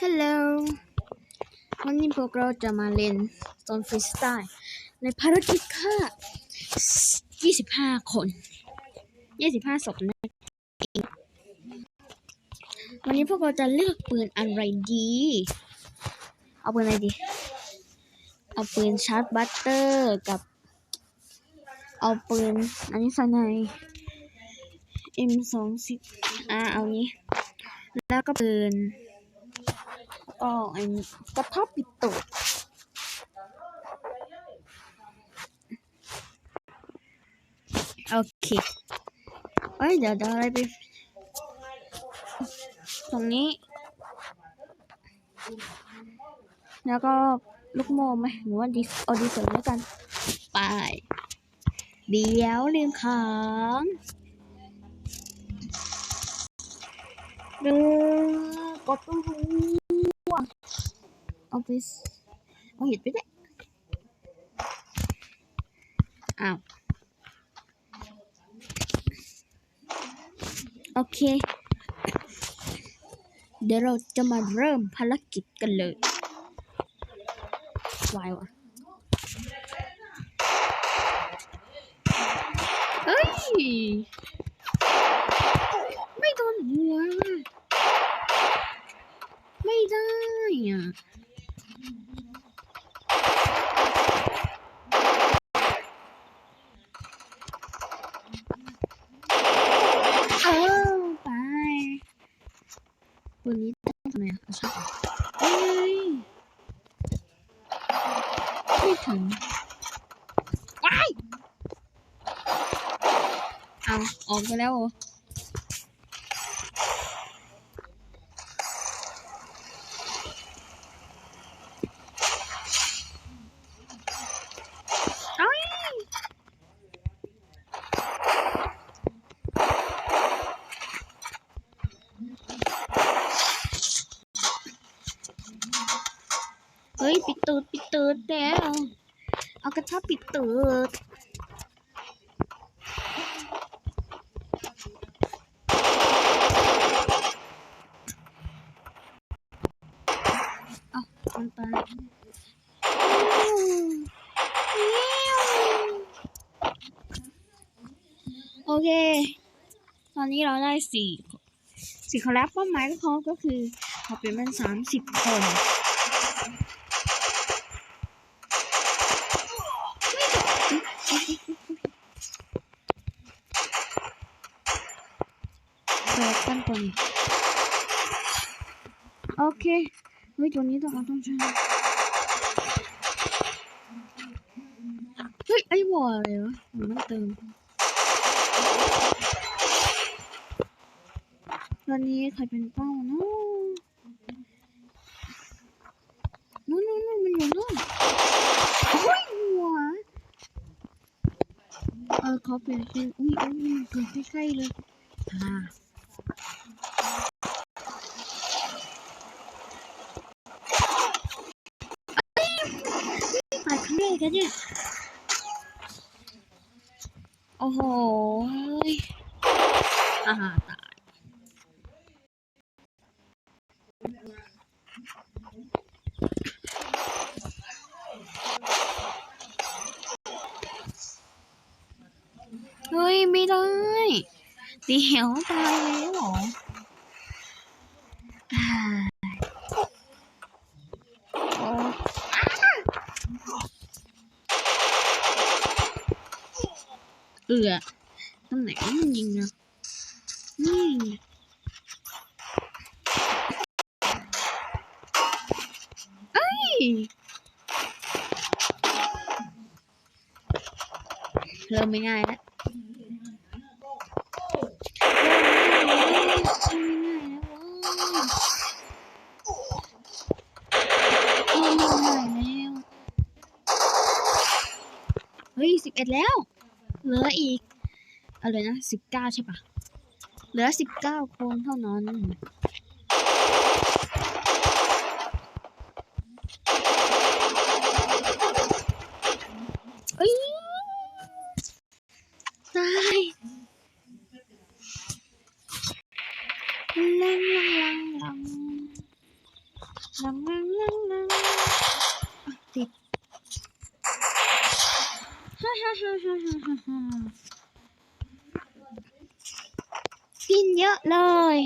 ฮัลโหลวันนี้พวกเราจะมาเล่นโซนฟรีสไตล์ในภารกิจฆ่า 25 คน 25ศพนะวันนี้พวกเราจะเลือกปืนอะไรดี เอาปืนอะไรดี เอาปืนชาร์จบัตเตอร์กับ เอาปืนอันนี้สไน M สองสิบอ่าเอานี้ แล้วก็ปืนแล้วก็อันนี้กระทับปิดตูดโอเคเอ้ยเดี๋ยวเดี๋ยวอะไรไป ตรงนี้ แล้วก็ลูกโม่ไหมหรือว่าดิสเอาดีเซลแล้วกัน ไป เดี๋ยวลืมของ เดือกดตู้หูเอาไปสเอาเห็ดไปได้อ้าว โอเค เดี๋ยวเราจะมาเริ่มภารกิจกันเลยวายวะเฮ้ย ไม่โดนหัว ไม่ได้อะ เอาไปวันนี้ต้อง ทำไมอะเอาชอบเอ้ยไม่ถึงว้ายเอาออกไปแล้วเหรอ เอ้ยเฮ้ย ปิดตูดปิดตูดแล้ว เอากระทะ ปิดตูดมันไปโอเค ตอนนี้เราได้สี่สี่คนแล้วเป้าหมายก็พอก็คือเราเป็นมันสามสิบคน เปิดกันก่อนโอเคเฮ้ยตัวนี้ต้องเอาต้องใช้เฮ้ยไอ้วอลอะไรวะมันต้องเติมตอนนี้ใครเป็นเป้าเนาะนู่นนู่นนู่นมันอยู่นู่นโอ้ยหัวเออเขาเปลี่ยนเป็นอุ้ยอุ้ยมันเกิดใกล้ๆเลยอ่าเอ้ยตาย ครั้งแรกอะเนี่ย โอ้โหอาหาตาย เฮ้ย ไม่ได้ เดี๋ยวตายแล้วเหรออ่าโอ้เอือตรงไหนมันยิงอะนี่เอ้ยเริ่มไม่ง่ายแล้วเฮ้ยสิบเอ็ดแล้ว เหลืออีกอะไรนะสิบเก้าใช่ปะเหลือสิบเก้าคนเท่านั้นเอ้ยตาย เลังลังลังลังลังลังลังอะติดฮ่าฮ่าฮ่าฮ่าฮ่าฮ่าฮ่ากินเยอะเลย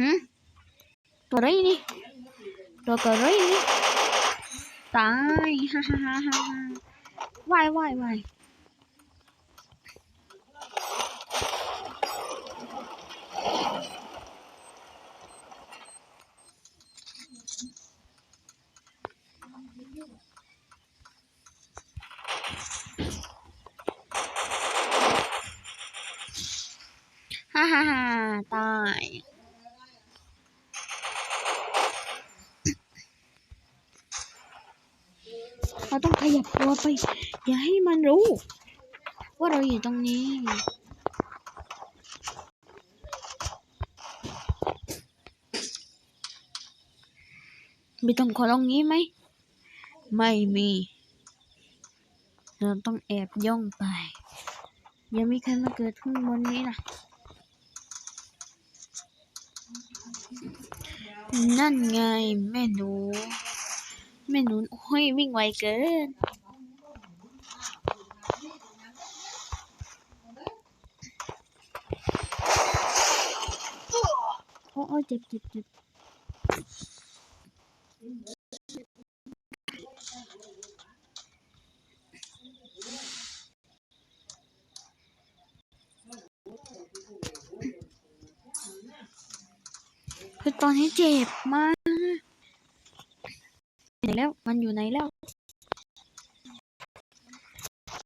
หืมตัวไรนี่ ตัวกระไรนี่ ตายฮ่าฮ่าฮ่าฮ่าฮ่าวายวายวายฮ่าฮ่าฮ่าตาย เราต้องขยับตัวไป อย่าให้มันรู้ ว่าเราอยู่ตรงนี้ มีตรงขอตรงนี้ไหม ไม่มี เราต้องแอบย่องไปย่ามีใครมาเกิดขึ้นบนนี้นะนั่นไงแม่หนู แม่หนูโอ้ยวิ่งไวเกิน โอ้ยเจ็บเจ็บเจ็บคือตอนนี้เจ็บมาก นแล้ว มันอยู่ไหนแล้ว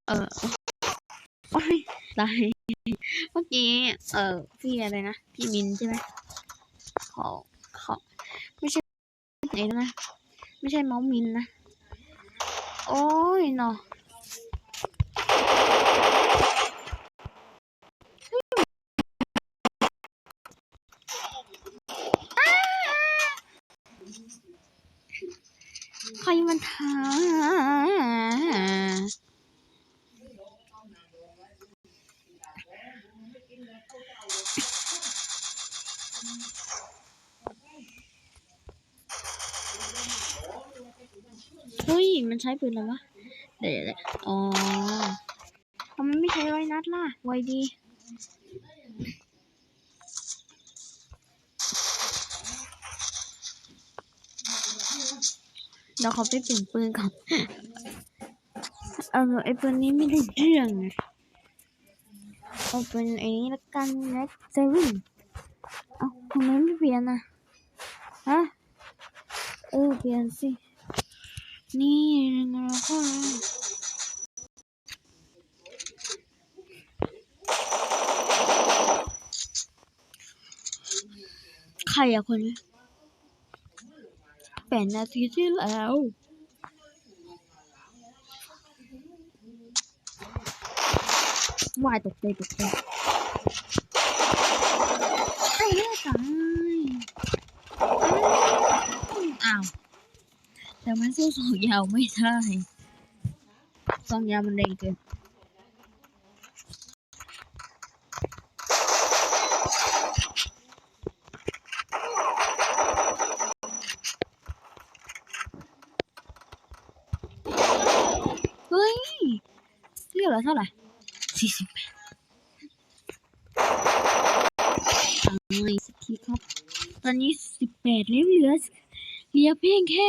เออโอ้ยตายเมื่อกี้ เออพี่อะไรนะ พี่มินใช่ไหมเขาเขาไม่ใช่ไหนนะ ไม่ใช่เมาส์มินนะ โอ้ยเนาะใครมันท้า เฮ้ย มัน ใช้ปืนอะไรวะ เดี๋ยวเดี๋ยวอ๋อทำไมไม่ใช้ร้อยนัดล่ะไวดี เดี๋ยวขาไปเปลี่ยนปืนก่อน เออไอปืนนี้ไม่ได้เรื่องไงเอาปืนไอ้นี้ละกันแน็กเซเว่นเอาทำไมไม่เปลี่ยนอะ ฮะ เออเปลี่ยนสิ นี่เราก็ใครอะคนนี้แปดนาทีที่แล้ววายตกใจตกใจไอ้เหี้ยตายอ้าว แต่มันสู้สองยาวไม่ได้สองยาวมันแรงเกินเฮ้ยเรียกเหลือเท่าไหร่สี่สิบแปดไม่สักทีครับตอนนี้สิบแปดแล้วเหลือเหลือเพียงแค่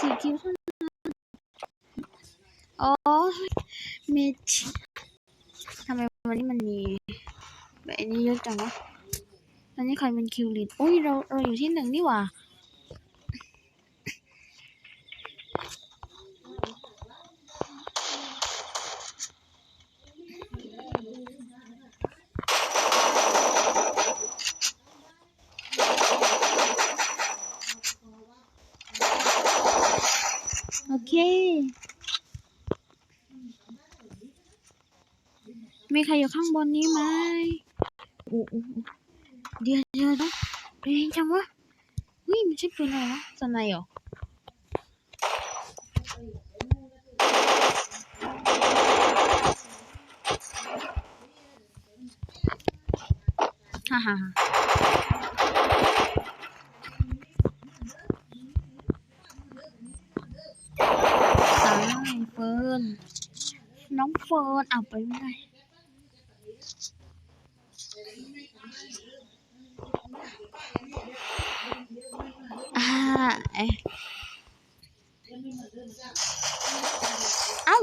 สี่คิวเท่านั้นอ๋อเมจทำไมวันนี้มันมีแบบนี้เยอะจังวะตอนนี้ใครเป็นคิวลีดอุ้ยเราเราอยู่ที่หนึ่งนี่หว่า โอเค มีใครอยู่ข้างบนนี้ไหมโอ้โหเดี๋ยวเดี๋ยวนะเรงจังวะเฮ้ยมันใช่ปืนอะไรวะสไนเหรอฮ่าฮ่าฮ่าตายเฟิร์นน้องเฟิร์นเอาไปไม่ได้อ่า เอ๊ะเอ้า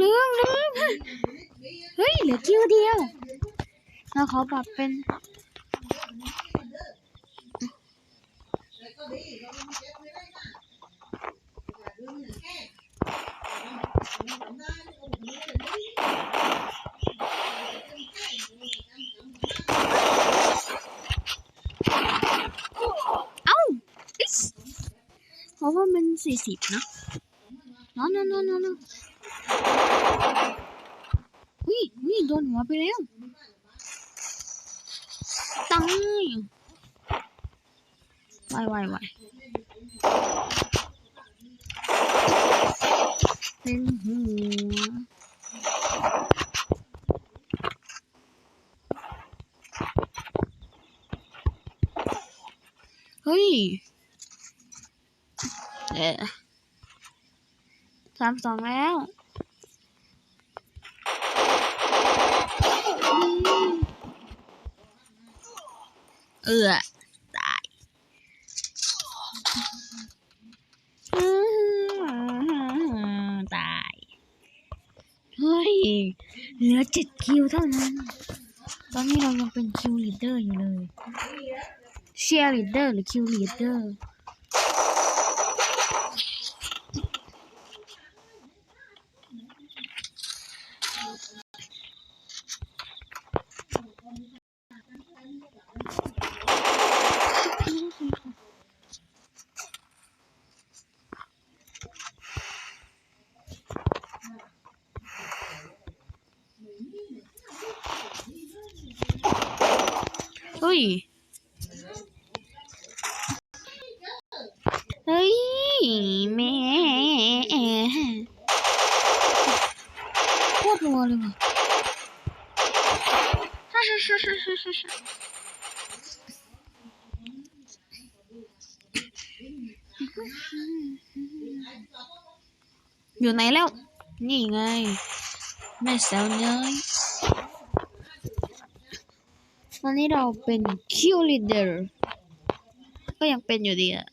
ลืมลืมเฮ้ยเหลือคิวเดียว เราขอปรับเป็น เอ้าอิสเพราะว่ามัน สี่สิบนะนอนนอนนอนนอนวิวิโดนหัวไปแล้วตายไวไวไวเป็นหัวเฮ้ย เอ๊ะสามสองแล้วเอือตายอื้อหือตาย เฮ้ย เหลือเจ็ดคิวเท่านั้น ตอนนี้เรายังเป็นคิวลีดเดอร์อยู่เลย เชียร์ลีดเดอร์หรือคิวลีดเดอร์ เฮ้ยเฮ้ยแม่โคตรรัวเลยว่ะฮ่าฮ่าฮ่าฮ่าฮ่าฮ่าอยู่ไหนแล้ วนี่ไงแม่สาวเนยตอนนี้เราเป็นคิวลีดเดอร์ก็ยังเป็นอยู่ดีอะ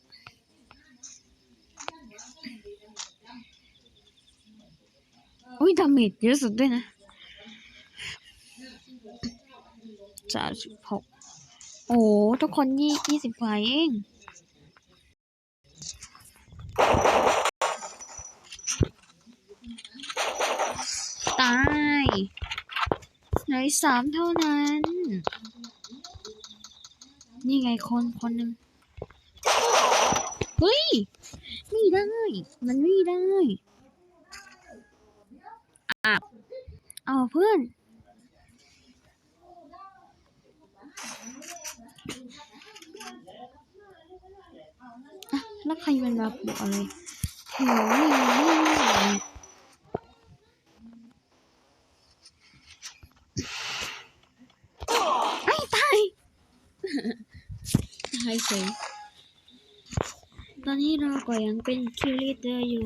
อุ้ยดาเมจเยอะสุดด้วยนะสามสิบหกโอ้ทุกคนยี่ยี่สิบกว่าเองตายเหลือสามเท่านั้น นี่ไงคนคนหนึ่งเฮ้ย ไม่ได้ มันไม่ได้อะเอาเพื่อนอะแล้วใครเป็นมาบอกอะไรโอ้ยไอ้ตาย ใช้เสียงตอนนี้เราก็ยังเป็นคิวลีเตอร์อยู่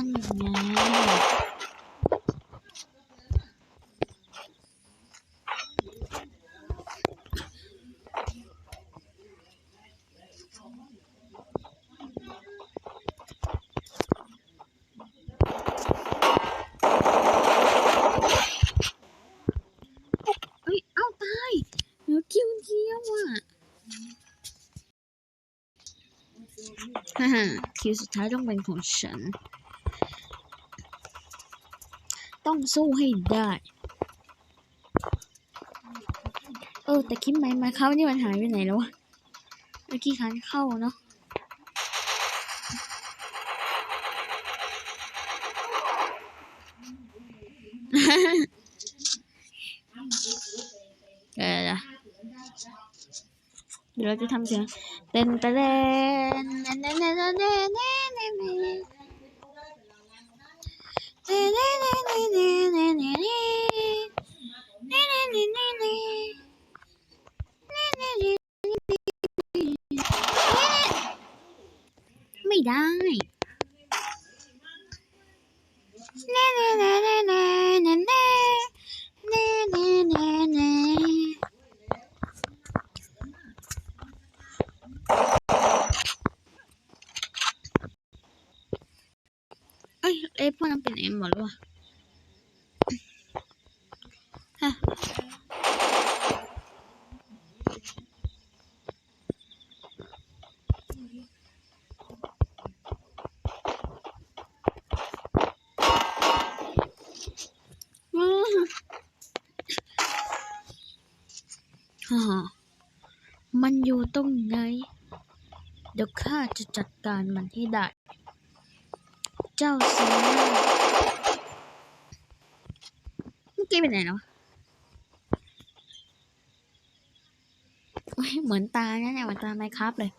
ăn ở nhà ฮ่าฮ่าคิวสุดท้ายต้องเป็นของฉัน องสู้ให้ได้ เออ แต่คลิปไหมมาเข้านี่มันหายไปไหนแล้ววะเมื่อกี้คันเข้าเนาะเดี๋ยวเราจะทำเสียงเต้นไปเต้นเน้นเต้นเต้น ไม่ได้เน่เน่เน่ ฮ่ามันอยู่ตรงไหน เดี๋ยวข้าจะจัดการมันให้ได้ เจ้าเสือเมื่อกี้เป็นไหนแล้ววะเหมือนตาเนี่ยเนี่ยเหมือนตาไมครับเลย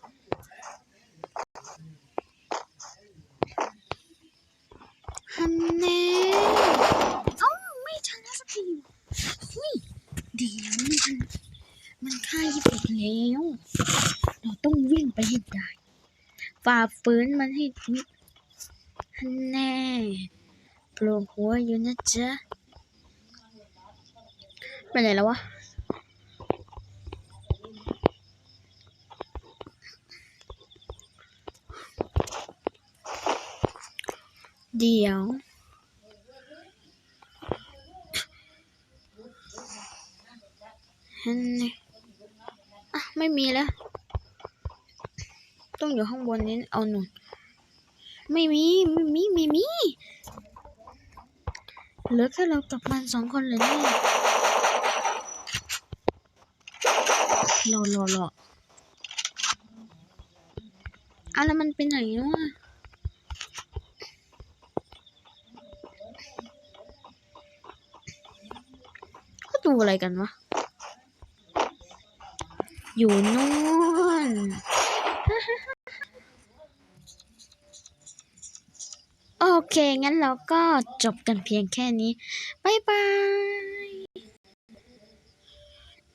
ฮันเน่เอ้าไม่ทันแล้วสักทีอุ้ยเดี๋ยวมันทันมันฆ่ายิบอีกแล้ว เราต้อง วิ่งไปให้ได้ฝ่าฝืนมันให้ถึงฮันแน่โผล่หัวอยู่นะจ๊ะไปไหนแล้ววะเดี๋ยวฮันแน่อะไม่มีแล้ว ต้องอยู่ข้างบนนี้เอาหนุนไม่มีไม่มีไม่มีเหลือแค่เรากับมันสองคนเลยเนี่ยรอรอรออะแล้วมันไปไหนเนาะเขาดูอะไรกันวะ อยู่นู่น โอ เค งั้นเราก็จบกันเพียงแค่นี้ บ๊ายบาย